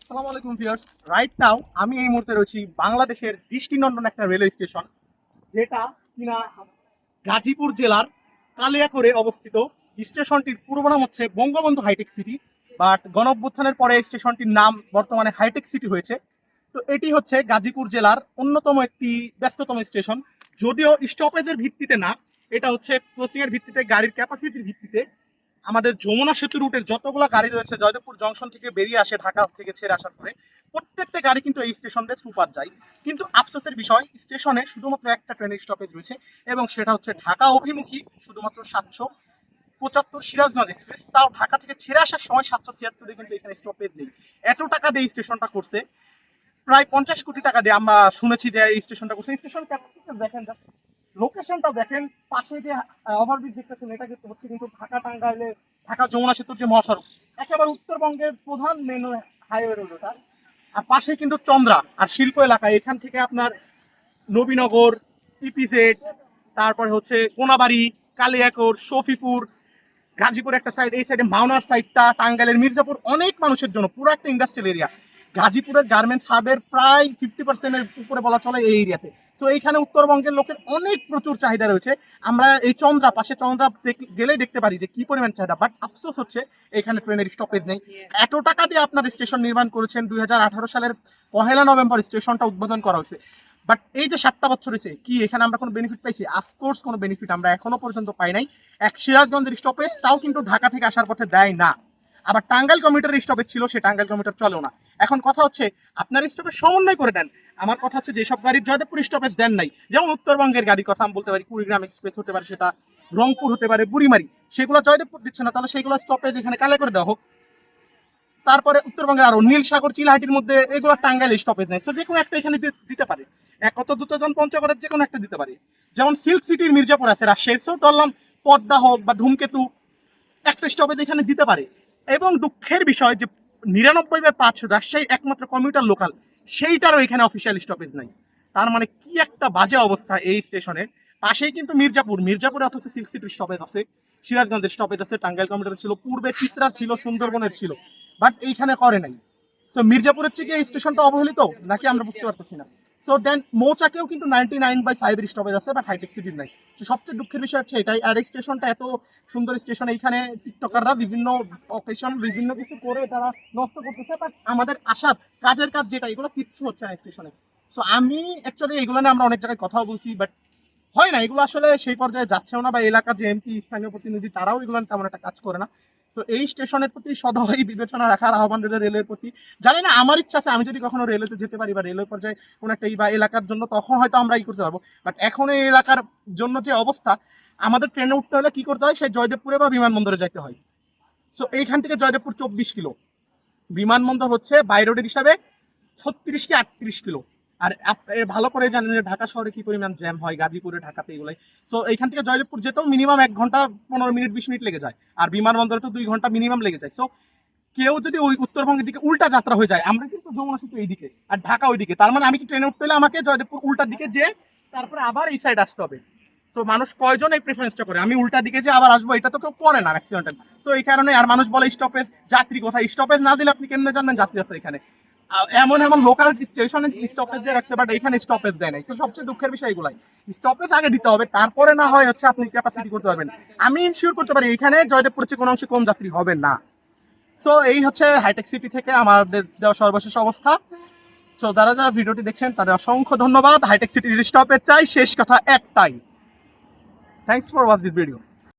আসসালামু আলাইকুম viewers. Right now আমি এই মুহূর্তে রয়েছি বাংলাদেশের দৃষ্টিনন্দন একটা রেলওয়ে স্টেশন যেটা কিনা গাজীপুর জেলার কালিয়াকরে অবস্থিত। স্টেশনটির পূর্ব নাম হচ্ছে বঙ্গবন্ধু হাইটেক সিটি বাট গণঅভ্যুত্থানের পরে স্টেশনটির নাম বর্তমানে হাইটেক সিটি হয়েছে। তো এটি হচ্ছে গাজীপুর জেলার অন্যতম একটি ব্যস্ততম স্টেশন যদিও স্টপেজের ভিত্তিতে না, এটা হচ্ছে ক্রসিং এর ভিত্তিতে, গাড়ির ক্যাপাসিটির ভিত্তিতে আমাদের যমুনা সেতু রুটের যতগুলো গাড়ি রয়েছে, জয়দেবপুর জংশন থেকে বেরিয়ে আসে ঢাকা থেকে ছেড়ে আসার পরে, প্রত্যেকটা গাড়ি কিন্তু এই স্টেশনে সুপার যায়। কিন্তু আফসোসের বিষয় স্টেশনে শুধুমাত্র একটা ট্রেনের স্টপেজ রয়েছে এবং সেটা হচ্ছে ঢাকা অভিমুখী, শুধুমাত্র সাতশো পঁচাত্তর সিরাজগঞ্জ এক্সপ্রেস তাও ঢাকা থেকে ছেড়ে আসার সময় সাতশো ছিয়াত্তরে কিন্তু এখানে স্টপেজ নেই। এত টাকা দিয়ে স্টেশনটা করছে, প্রায় পঞ্চাশ কোটি টাকা দিয়ে আমরা শুনেছি যে এই স্টেশনটা করছে। স্টেশন দেখেন লোকেশনটা দেখেন, পাশে যে ওভারব্রিজ দেখতেছেন, এটা কিন্তু হচ্ছে কিন্তু ঢাকা টাঙ্গাইলে ঢাকা যমুনা সেতুর যে মহাসড়ক, একেবারে উত্তরবঙ্গের প্রধান মেন হাইওয়ে রোড ওটা। আর পাশে কিন্তু চন্দ্রা আর শিল্প এলাকা, এখান থেকে আপনার নবীনগর ইপিজেড তারপরে হচ্ছে কোনাবাড়ি, কালিয়াকোর, শফিপুর গাজীপুর একটা সাইড এই সাইডে মাওনার সাইডটা টাঙ্গাইলের মির্জাপুর, অনেক মানুষের জন্য, পুরো একটা ইন্ডাস্ট্রিয়াল এরিয়া গাজীপুরের গার্মেন্টস হাবের প্রায় ফিফটি পার্সেন্টের উপরে বলা চলে এই এরিয়াতে। তো এইখানে উত্তরবঙ্গের লোকের অনেক প্রচুর চাহিদা রয়েছে। আমরা এই চন্দ্রা পাশে চন্দ্রা গেলেই দেখতে পারি যে কি পরিমাণ চাহিদা। বাট আফসোস হচ্ছে এখানে ট্রেনের স্টপেজ নেই। এত টাকা দিয়ে আপনার স্টেশন নির্মাণ করেছেন দুই হাজার আঠারো সালের পহেলা নভেম্বর স্টেশনটা উদ্বোধন করা হয়েছে। বাট এই যে সাতটা বছর হয়েছে কি এখানে আমরা কোনো বেনিফিট পাইছি? আফকোর্স কোনো বেনিফিট আমরা এখনও পর্যন্ত পাই নাই। এক সিরাজগঞ্জের স্টপেজ তাও কিন্তু ঢাকা থেকে আসার পথে দেয় না। আবার টাঙ্গাইল কমিউটার স্টপেজ ছিল, সে টাঙ্গাইল কমিউটার চলেও না। এখন কথা হচ্ছে, আপনার স্টপেজ সমন্বয় করে দেন। আমার কথা হচ্ছে, যেসব গাড়ির জয়দেবপুর স্টপেজ দেন নাই, যেমন উত্তরবঙ্গের গাড়ির কথা আমি বলতে পারি, কুড়িগ্রাম এক্সপ্রেস হতে পারে সেটা, রংপুর হতে পারে, বুড়িমারি, সেগুলো জয়দেবপুর দিচ্ছে না, তাহলে সেগুলো স্টপেজ এখানে কালে করে দেওয়া হোক। তারপরে উত্তরবঙ্গের আরও নীলসাগর, চিলাহাটির মধ্যে এগুলো টাঙ্গাইল স্টপেজ নেই। সো যে কোনো একটা এখানে দিতে পারে। একত দুটোজন পঞ্চগড়ের যে কোনো একটা দিতে পারে। যেমন সিল্ক সিটির মির্জাপুর আছে, রাজশাহীর সো ধরলাম পদ্মা হোক বা ধূমকেতু, একটা স্টপেজ এখানে দিতে পারে। এবং দুঃখের বিষয় যে নিরানব্বই বাই পাঁচ রাজশাহী একমাত্র কমিউটার লোকাল সেইটারও এখানে অফিসিয়াল স্টপেজ নাই। তার মানে কি একটা বাজে অবস্থা এই স্টেশনে পাশেই কিন্তু মির্জাপুর, মির্জাপুরে অথচ সিল্ক সিটির স্টপেজ আছে, সিরাজগঞ্জের স্টপেজ আছে, টাঙ্গাইল কমিউটার ছিল, পূর্বে চিত্রার ছিল, সুন্দরবনের ছিল বাট এইখানে করে নাই। সো মির্জাপুরের থেকে এই স্টেশনটা অবহেলিত? নাকি আমরা বুঝতে পারতেছি না? সো দেন মৌচাকেও কিন্তু নাইনটি নাইন বাই ফাইভের স্টপেজ আছে বাট হাইটেক সিটির নাই। সবচেয়ে দুঃখের বিষয় হচ্ছে এটাই। আর এই স্টেশনটা এত সুন্দর স্টেশন এইখানে টিকটকাররা বিভিন্ন অকেশন বিভিন্ন কিছু করে তারা নষ্ট করতেছে বাট আমাদের আসার কাজের কাজ যেটা, এগুলো কিচ্ছু হচ্ছে না স্টেশনে সো আমি অ্যাকচুয়ালি এগুলো নিয়ে আমরা অনেক জায়গায় কথাও বলছি বাট হয় না, এগুলো আসলে সেই পর্যায়ে যাচ্ছেও না, বা এলাকার যে এমপি স্থানীয় প্রতিনিধি, তারাও এগুলো তেমন একটা কাজ করে না। তো এই স্টেশনের প্রতি সদয় বিবেচনা রাখার আহ্বান রইল রেলের প্রতি। জানি না, আমার ইচ্ছা আছে, আমি যদি কখনো রেলেতে যেতে পারি বা রেলওয়ে পর্যায়ে কোনো একটা এই বা এলাকার জন্য, তখন হয়তো আমরা ই করতে পারব। বাট এখন এই এলাকার জন্য যে অবস্থা, আমাদের ট্রেনে উঠতে হলে কি করতে হয়, সেই জয়দেবপুরে বা বিমানবন্দরে যেতে হয়। সো এইখান থেকে জয়দেবপুর চব্বিশ কিলো। বিমানবন্দর হচ্ছে বাই রোডের হিসাবে ছত্রিশ কি আটত্রিশ কিলো। আর ভালো করে জানেন যে ঢাকা শহরে কি পরিমাণ জ্যাম হয়, গাজীপুরে, ঢাকাতে এগুলাই। সো এইখান থেকে জয়দেবপুর যেতেও মিনিমাম এক ঘণ্টা পনেরো মিনিট, বিশ মিনিট লেগে যায়। আর বিমানবন্দরে তো দুই ঘণ্টা মিনিমাম লেগে যায়। সো কেউ যদি ওই উত্তরবঙ্গের দিকে উল্টা যাত্রা হয়ে যায়, আমরা কিন্তু যমুনা সেতু এইদিকে আর ঢাকা ওইদিকে। তার মানে আমি কি ট্রেনে উঠতে হলে আমাকে জয়দেবপুর উল্টার দিকে যে তারপরে আবার এই সাইড আসতে হবে। সো মানুষ কয়জন এই প্রেফারেন্সটা করে? আমি উল্টা দিকে যে আবার আসব, এটা তো কেউ করে না ম্যাক্সিমাম সো এই কারণে আর মানুষ বলে স্টপেজ যাত্রী কোথায়? স্টপেজ না দিলে আপনি কেমনে জানবেন যাত্রী আছে এখানে? এমন এমন লোকাল স্টেশনে স্টপেজ দিয়ে রাখছে বাট এখানে স্টপেজ দেয় নাই। সবচেয়ে দুঃখের বিষয় এগুলাই। স্টপেজ আগে দিতে হবে, তারপরে না হয় হচ্ছে আপনি ক্যাপাসিটি করতে পারবেন। আমি ইনশিওর করতে পারি, এখানে জয়দেবপুর হচ্ছে কোনো অংশে কম যাত্রী হবে না। সো এই হচ্ছে হাইটেক সিটি থেকে আমাদের দেওয়া সর্বশেষ অবস্থা। সো যারা যারা ভিডিওটি দেখছেন, তাদের অসংখ্য ধন্যবাদ। হাইটেক সিটির স্টপেজ চাই, শেষ কথা একটাই। Thanks for watch this video